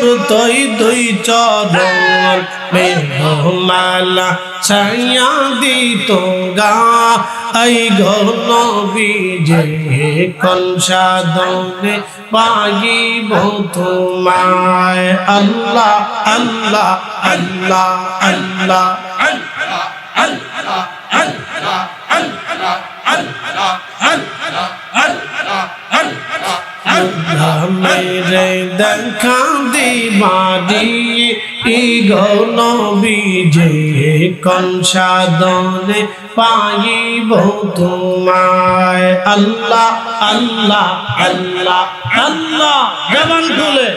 তোর তৈ দুই চরণ মেঘমালা ছায়া দিত গা আই গণ বিজে কনসাদনে পাইব তোমায় আল্লাহ আল্লাহ আল্লাহ আল্লাহ মেরে দেখা দিবারি গণ বিজে কনসাদনে পাইব তোমায় আল্লাহ আল্লাহ আল্লাহ আল্লাহ জবান খুলে